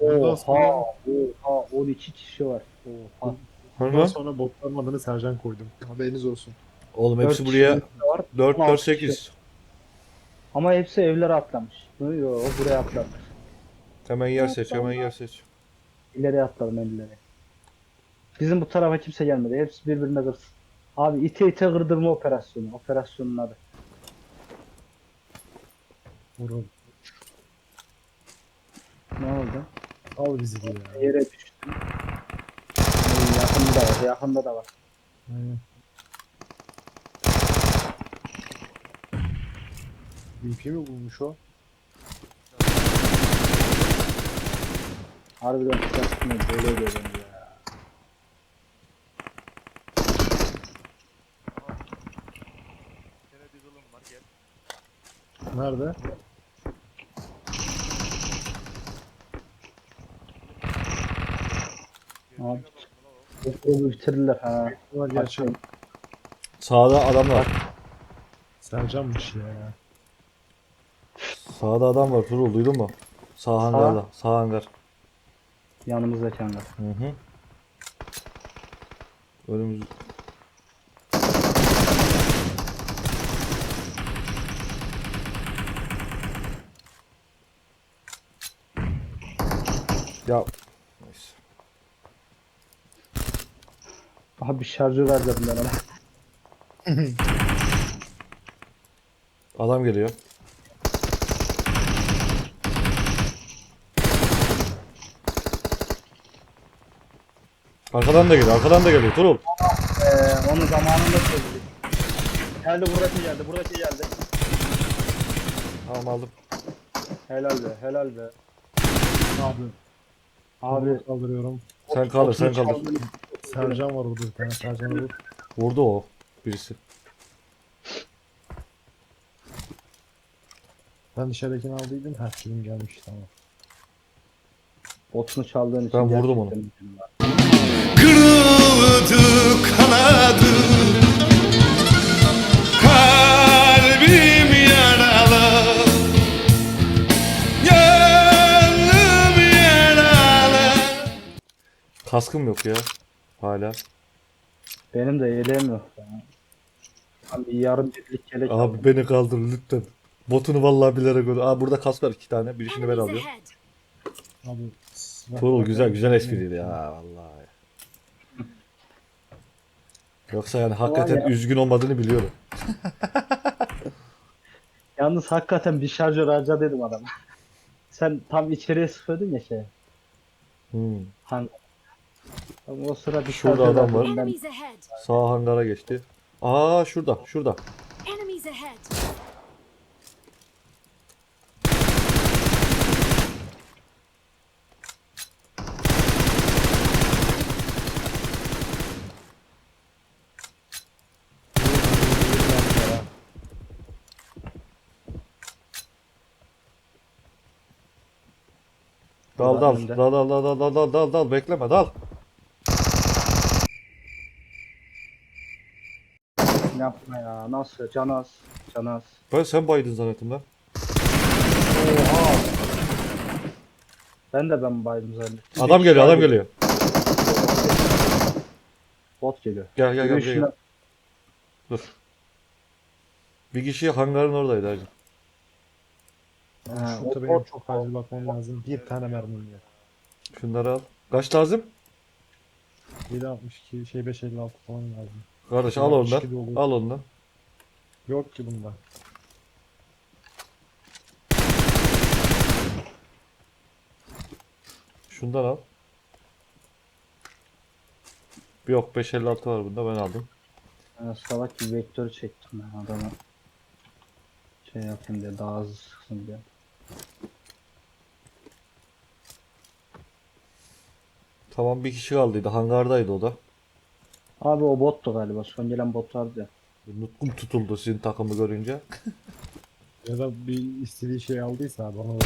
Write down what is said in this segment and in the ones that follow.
Oha, oha, 12 kişi var. Oha. Hı hı. sonra botların adını Sercan koydum. Haberiniz olsun. Oğlum Dört hepsi buraya kişi var. 4 16 4 8. Ama hepsi evlere atlamış. Yo, buraya atlamış. Hemen yer seç, hemen yer seç. İleri atladım elleri. Bizim bu tarafa kimse gelmedi. Hepsi birbirine kırsın. Abi ite ite kırdırma operasyonu. Operasyonun adı. Vurun. Ne oldu? Al bizi diye ya. Yere düştüm. Ee, Yakında da var. Yakında da var. Aynen. BP mi bulmuş o? Harbiden kısarsın böyle bence ya. Gene bir kılım var gel. Nerede? Abi. Okulu bitirdiler ha. Var gerçi. Sağda adam var. Sercan'mış ya. Sağda adam var. Turul duydun mu? Sağ hangarda. Sağ hangar. Yanımızdaki hangar. Hı hı. Önümüz Ya neyse. Aha bir şarjör verdim ben ona. Adam geliyor. Arkadan da geliyor, arkadan da geliyor. Turul. Ee, onu zamanında çözdük. Geldi buradaki geldi, buradaki geldi. Tamam aldım. Helal be, helal be. Abi. Abi kaldırıyorum. Sen kaldır, sen kaldır. Sercan var orada bir tane. Sercan vur. Vurdu o birisi. Ben dışarıdakini aldıydım. Her şeyim gelmiş tamam. Botunu çaldığın için Ben vurdum onu. Kırıldı kanadı Kalbim yaralı Gönlüm yaralı Kaskım yok ya. Hala. Benim de yedeğim yok. ya. Abi yarım ciltlik kelek aldım. Abi beni kaldır lütfen. Botunu vallahi bilerek öldü. Aa burada kask var iki tane. Birisini ben Enemies alıyorum. ahead. Abi. Tuğrul güzel güzel espriydi ya vallahi. Yoksa yani hakikaten ya. üzgün olmadığını biliyorum. Yalnız hakikaten bir şarjör harca dedim adama. Sen tam içeriye sıkıyordun ya şey. Hmm. Hangi? Ama o sıra bir Şurada adam var. Sağ hangara geçti. Aa şurada şurada. Dal dal dal dal dal dal dal dal dal bekleme dal. Yapma ya nasıl canaz canaz. Ben sen baydın zannettim lan. Oha. Ben de ben baydım zannettim. Adam geliyor adam geliyor. Bot geliyor. Gel gel gel. Gel. Dur. Bir kişi hangarın oradaydı hacı. Ha, Şurada o benim bot- çok acil bakmam lazım. Bir tane mermim var. Şunları al. Kaç lazım? 762 şey 556 falan lazım. Kardeş al 62 ondan. Al ondan. Yok ki bunda. Şundan al. Yok 556 var bunda ben aldım. Ha, salak gibi vektörü çektim ben adama. Şey yapayım diye daha hızlı sıksın diye. Tamam bir kişi kaldıydı. Hangardaydı o da. Abi o bottu galiba. Son gelen bot vardı ya. Nutkum tutuldu sizin takımı görünce. Ya da bir istediği şey aldıysa abi ona da.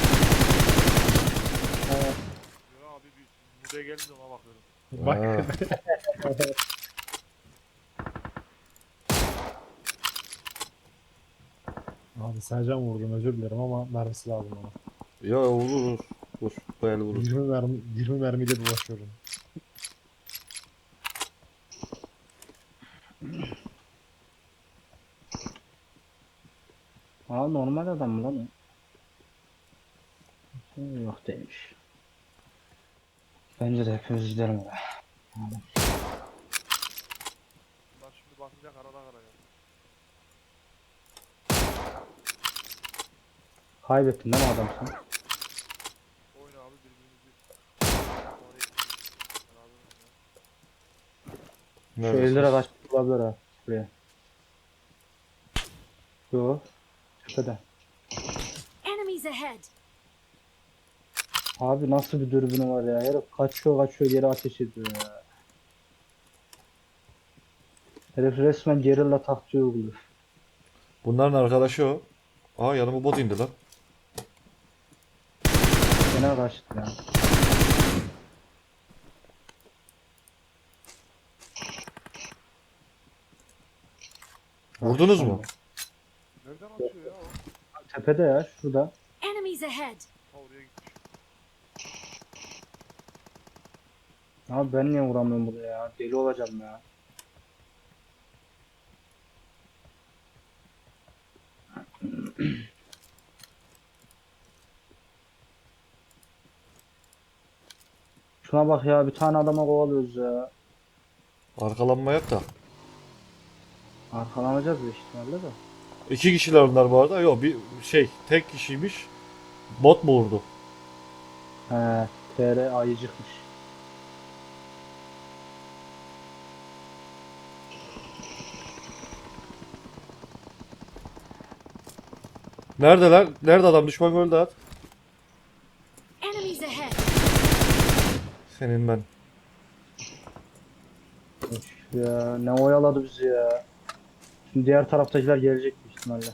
Ya abi bir Mude gelince ona bakıyorum. Bak. Abi Sercan vurdum özür dilerim ama mermisi lazım ona. Ya vurur. Vur. Bu el vurur. 20 mermi 20 mermiyle dolaşıyorum. Aa normal adam mı lan? Hı, Yok değilmiş. Bence de hepimiz gidelim eve. Bunlar şimdi basacak arada araya. Kaybettin değil mi adam sen? Oyna abi birbirimizi. Şu 50 lira kaç olabilir ha buraya. Yo. Tepede. Enemies ahead! Abi nasıl bir dürbünü var ya. Herif kaçıyor kaçıyor geri ateş ediyor ya. Herif resmen gerilla taktiği uyguluyor. Bunların arkadaşı o. Aa yanıma bot indi lan. Gene kaçtı ya. Vurdunuz mu? Nereden atıyor ya o? Tepede ya şurada. Enemies ahead! Ha oraya gitmiş. Abi ben niye vuramıyorum buraya ya? Deli olacağım ya. Şuna bak ya bir tane adama kovalıyoruz ya. Arkalanmayak da. Arkalanacağız büyük ihtimalle de. İki kişiler onlar bu arada. Yok bir şey tek kişiymiş. Bot mu vurdu? He, TR ayıcıkmış. Neredeler? Nerede adam? Düşman gördü at. Senin ben. Ya ne oyaladı bizi ya. Şimdi diğer taraftakiler gelecek büyük ihtimalle.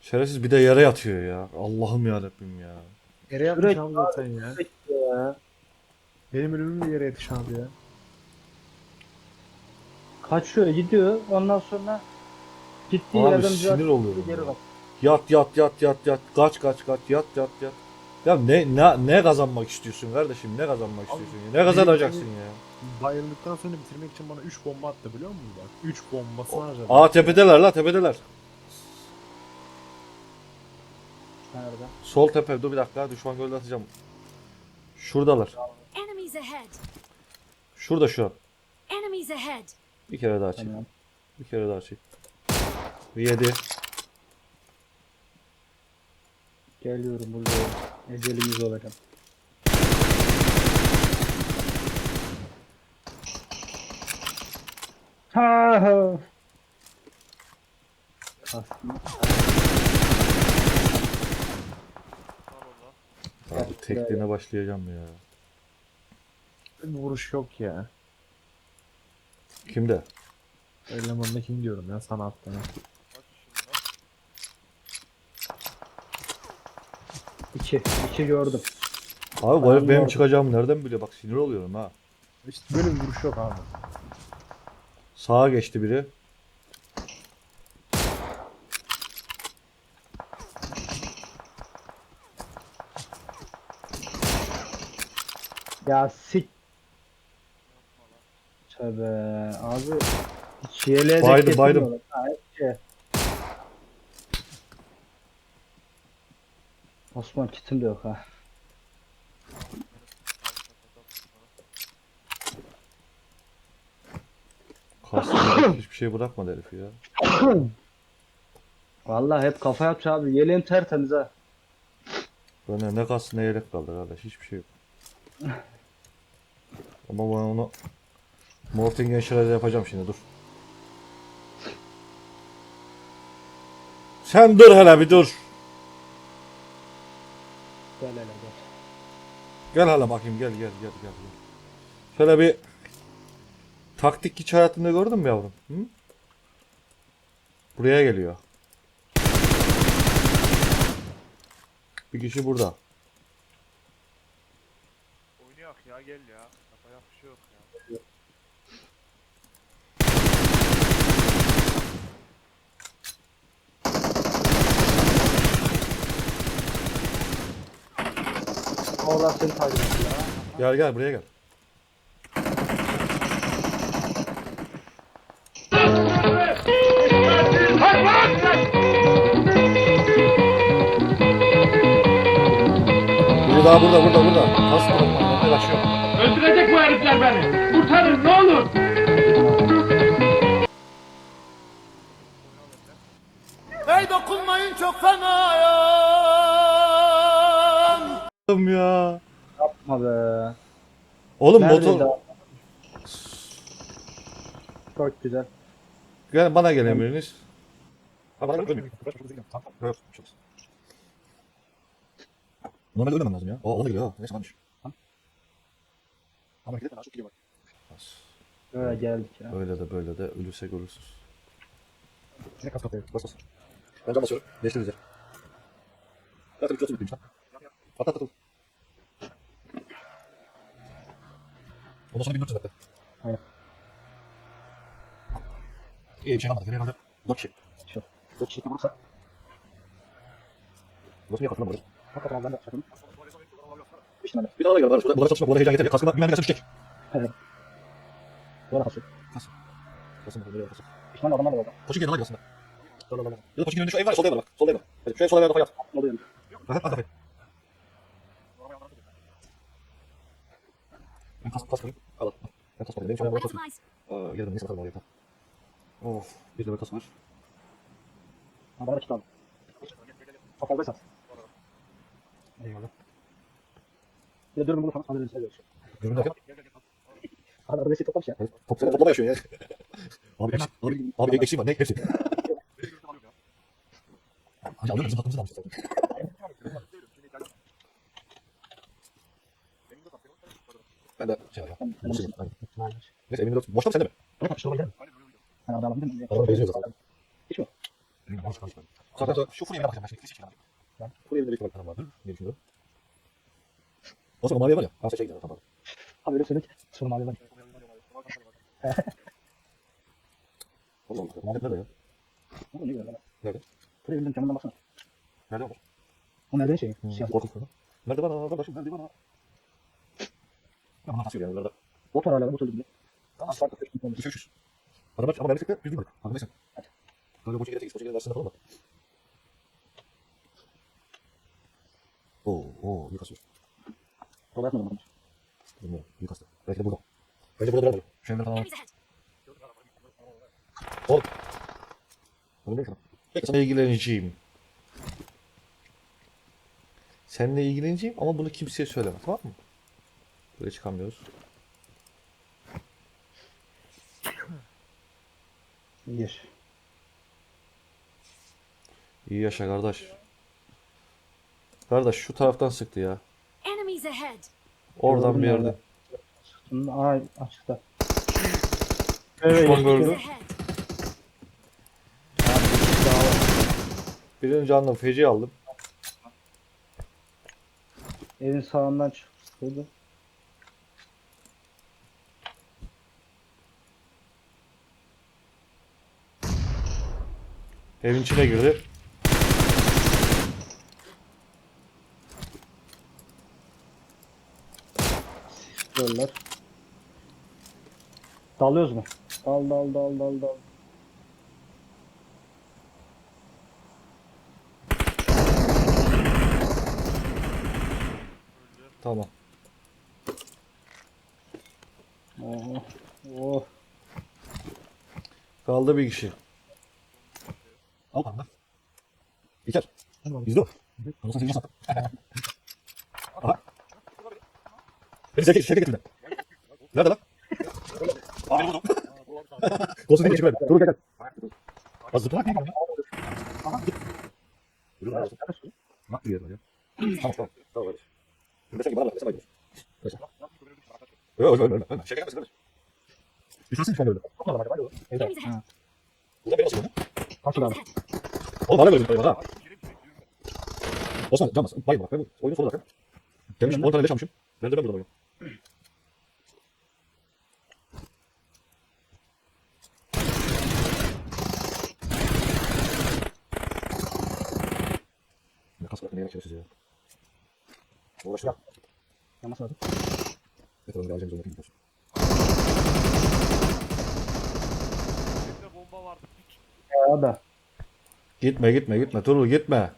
Şerefsiz bir de yere yatıyor ya. Allah'ım ya Rabbim ya. Yere yatmış abi zaten ya. Ya. Benim ölümüm de yere yatış abi ya. Kaçıyor gidiyor ondan sonra gittiği Abi yerden sinir biraz oluyorum geri ya. bak. Yat yat yat yat yat. Kaç kaç kaç yat yat yat. Ya ne ne ne kazanmak istiyorsun kardeşim? Ne kazanmak istiyorsun? ya? Ne kazanacaksın ya? Bayıldıktan sonra bitirmek için bana 3 bomba attı biliyor musun bak? 3 bombasını harcadım. Aa tepedeler la tepedeler. Nerede? Sol tepe dur bir dakika düşman gölde atacağım. Şuradalar. Enemies ahead! Şurada şu an. Enemies ahead! Bir kere daha çek. Tamam. Bir kere daha çek. Yedi. Geliyorum buraya. Ecelimiz olacak. Ha ha. Kastım. Abi tekliğine başlayacağım ya. Vuruş yok ya. Kimde? Elemanına kim diyorum ya sana lan? İki. İki gördüm. Abi bu herif benim çıkacağımı nereden biliyor? Bak sinir oluyorum ha. İşte böyle bir vuruş yok abi. Sağa geçti biri. Ya sik. Tövbe abi. Hiç yeleğe de. Ha, hiç şey. Osman kitim de yok ha. Kastım hiçbir şey bırakmadı herif ya. Vallahi hep kafa yapıyor abi. Yeleğim tertemiz ha. Bana ne kastı ne yelek kaldı kardeş. Hiçbir şey yok. Ama ben onu Mortingen Shredder yapacağım şimdi dur. Sen dur hele bir dur. Gel hele gel. Gel hele bakayım gel gel gel gel. gel. Şöyle bir taktik hiç hayatında gördün mü yavrum? Hı? Buraya geliyor. Bir kişi burada. Oynayak ya gel ya. Yapacak bir şey yok Oğlan seni takip ediyor ya. Gel gel buraya gel. Biri daha burada burada burada. Kas bırakma. Ben kaçıyorum. Öldürecek bu herifler beni. Kurtarın ne olur. Oğlum ya. Yapma be. Oğlum Neredeydi motor. abi? Çok güzel. Gel bana gel emriniz. Ha bana gel. Yok. Normalde ölmemem lazım ya. O ona geliyor ha. Neyse varmış. Ama gidelim çok geliyor bak. Böyle geldik ya. Öyle de böyle de ölürsek ölürsüz. Ne kas kafaya. Bas bas. Ben can basıyorum. Değiştiririz ya. Zaten 330 bitliymiş lan. At at at. Ondan sonra 1400 dakika. Aynen. İyi bir şey kalmadı. Geriye kaldı. 4 kişi. Şu. Çok şişti vursa. Nasıl niye katılamadınız? Hakikaten ben de çakın. Bir tane. Bir daha da. Burada, burada çalışma. Burada heyecan yeter. Kaskına güven gelsin düşecek. Böyle kasıyor. Kasım buraya kasım. Bir tane adamlar da orada. Koçun hadi aslında. Ya da Koçun önünde şu ev var solda ev var bak. Solda ev var. Hadi şu ev solda ev var. Orada yani. Aha hadi kafayı. Ben kask kask koyayım. Al al. Ben kask koyayım. Benim That's kask. my Aa gelin neyse bakalım oraya. Of. Bir de böyle kask var. Ha bana da kitabı. Çok fazla sat. Eyvallah. Bir de dürüm bulursanız alırız seviyorsun. Görün derken. Hadi arada eski toplamış ya. Top seni toplama yaşıyor ya. Abi eksi. Abi, abi eksiğim var. Ne? Hepsi. Hadi alıyorum. Bizim hakkımızı da almışız. Ben de şey var ya. Boşum. Aynen. Neyse emin olsun. Boşta mı sende mi? Ne kapıştı olabilir mi? Hani adam alabilir mi? Araba benziyor zaten. Hiç mi? Zaten sonra şu full evine bakacağım. Ben şimdi hiç Ben full evinde büyük ihtimalle param vardır. Ne düşünüyorum? O zaman maviye var ya. Ha şey gidiyor tamam. Abi öyle söyle ki. Sonra mavi var. Allah Allah. Mavi nerede ya? O ne güzel. Nerede? Buraya bildiğin camından baksana. Nerede var? O nereden şey? Siyah. Korkut sana. Nerede var arkadaşım? Nerede var? Ya bunlar tasvir yani. Bunlarda. Motor hala motor gibi. Asfalt. Araba ama ben biz değil mi? Abi neyse. Böyle boşa girecek. Boşa girecek. Versene falan da. Oo, oo, büyük asıyor. Kolay atmadım bunu. Bilmiyorum, büyük hasta. Belki de burada. Bence burada duramadı. Şu evleri falan var. Oğlum. Öyle değil? Peki sana ilgileneceğim. Seninle ilgileneceğim ama bunu kimseye söyleme tamam mı? Böyle çıkamıyoruz. Bir. İyi yaşa kardeş. Kardeş şu taraftan sıktı ya. Oradan Gördüm bir. Bunun aa açıkta. Düşman Enemies gördü. ahead. Birinci canlı feci aldım. Evin sağından çıktı. Evin içine girdi. Göller. Dalıyoruz mu? Dal dal dal dal dal. Tamam. Oh. Oh. Kaldı bir kişi. Al panda. İlker. İzle o. Anasını seveceğim sana. Aha. Beni zeki, şeke getirdi. Nerede lan? Aa beni vurdu. Kolsuz değil mi? Çıkıyor. Dur gel gel. Az zıplamak değil mi? Aha. Bak bir yerine ya. Tamam tamam. Tamam hadi. Şimdi sen bana bak. Sen bak. Ölme. ölme. Şeke gelmesin değil mi? Bir şansın şu an öldü. Enemies ahead. Bu Enemies ahead. Oğlum bana böyle bir ha. Osman can bas. Bayılma bak. Ben bu oyunun sonu zaten. Gelmişim 10 tane leş almışım. Ben de ben buradan oynuyorum. Ne kas bırakın ne yemek şerefsiz ya. Yanlış oldu. Ne kadar önce alacağımız oyunu yapayım. Bomba vardı. Da. Gitme gitme gitme Turul gitme.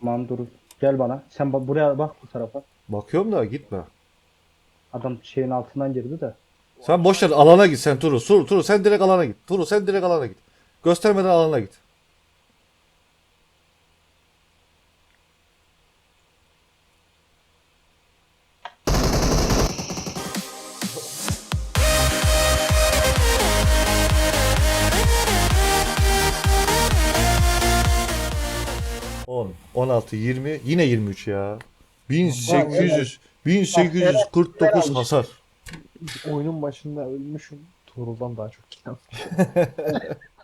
Tamam dur. Gel bana. Sen bak buraya bak bu tarafa. Bakıyorum da gitme. Adam şeyin altından girdi de. Sen boş ver alana git sen Turul. Turul, Turul sen direkt alana git. Turul sen direkt alana git. Göstermeden alana git. 16, 20, yine 23 ya. 1800, 1849 hasar. Oyunun başında ölmüşüm. Tuğrul'dan daha çok kill.